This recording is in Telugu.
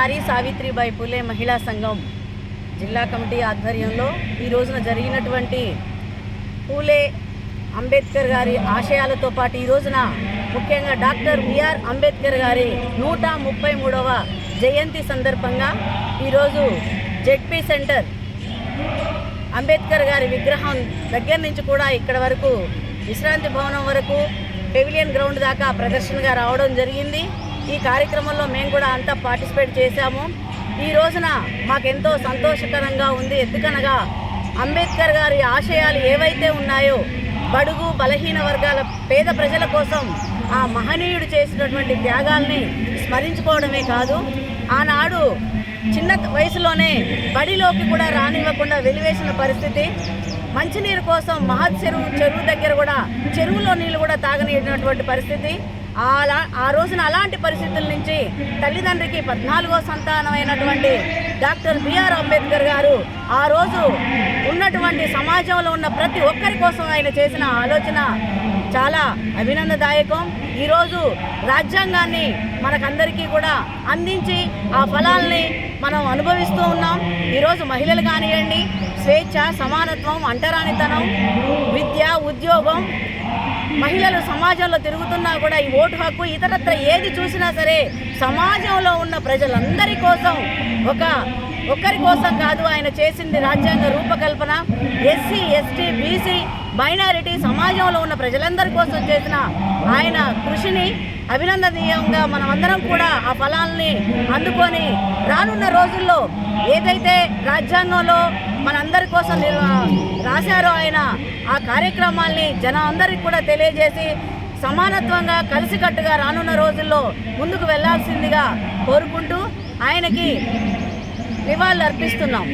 నారీ సావిత్రిబాయి పూలే మహిళా సంఘం జిల్లా కమిటీ ఆధ్వర్యంలో ఈ రోజున జరిగినటువంటి పూలే అంబేద్కర్ గారి ఆశయాలతో పాటు ఈ రోజున ముఖ్యంగా డాక్టర్ బిఆర్ అంబేద్కర్ గారి నూట ముప్పై మూడవ జయంతి సందర్భంగా ఈరోజు జెడ్పీ సెంటర్ అంబేద్కర్ గారి విగ్రహం దగ్గర నుంచి కూడా ఇక్కడ వరకు విశ్రాంతి భవనం వరకు పెవిలియన్ గ్రౌండ్ దాకా ప్రదర్శనగా రావడం జరిగింది. ఈ కార్యక్రమంలో మేము కూడా అంతా పార్టిసిపేట్ చేశాము. ఈ రోజున మాకెంతో సంతోషకరంగా ఉంది. ఎందుకనగా అంబేద్కర్ గారి ఆశయాలు ఏవైతే ఉన్నాయో బడుగు బలహీన వర్గాల పేద ప్రజల కోసం ఆ మహనీయుడు చేసినటువంటి త్యాగాల్ని స్మరించుకోవడమే కాదు ఆనాడు చిన్న వయసులోనే బడిలోకి కూడా రానివ్వకుండా వెలివేసిన పరిస్థితి మంచినీరు కోసం మహత్ చెరువు చెరువు దగ్గర కూడా చెరువులో నీళ్ళు కూడా తాగనిటువంటి పరిస్థితి అలా ఆ రోజున అలాంటి పరిస్థితుల నుంచి తల్లిదండ్రికి పద్నాలుగో సంతానమైనటువంటి డాక్టర్ బిఆర్ అంబేద్కర్ గారు ఆ రోజు ఉన్నటువంటి సమాజంలో ఉన్న ప్రతి ఒక్కరి కోసం ఆయన చేసిన ఆలోచన చాలా అభినందదాయకం. ఈరోజు రాజ్యాంగాన్ని మనకందరికీ కూడా అందించి ఆ ఫలాల్ని మనం అనుభవిస్తూ ఉన్నాం. ఈరోజు మహిళలు కానివ్వండి స్వేచ్ఛ సమానత్వం అంటరానితనం ఉద్యోగం మహిళలు సమాజంలో తిరుగుతున్నా కూడా ఈ ఓటు హక్కు ఇతరత్ర ఏది చూసినా సరే సమాజంలో ఉన్న ప్రజలందరి కోసం ఒక ఒక్కరి కోసం కాదు ఆయన చేసింది రాజ్యాంగ రూపకల్పన. ఎస్సీ ఎస్టీ బీసీ మైనారిటీ సమాజంలో ఉన్న ప్రజలందరి కోసం చేసిన ఆయన కృషిని అభినందనీయంగా మనం అందరం కూడా ఆ ఫలాల్ని అందుకొని రానున్న రోజుల్లో ఏదైతే రాజ్యాంగంలో మనందరి కోసం రాశారో ఆయన ఆ కార్యక్రమాల్ని జనం అందరికి కూడా తెలియజేసి సమానత్వంగా కలిసికట్టుగా రానున్న రోజుల్లో ముందుకు వెళ్ళాల్సిందిగా కోరుకుంటూ ఆయనకి నివాళులు అర్పిస్తున్నాం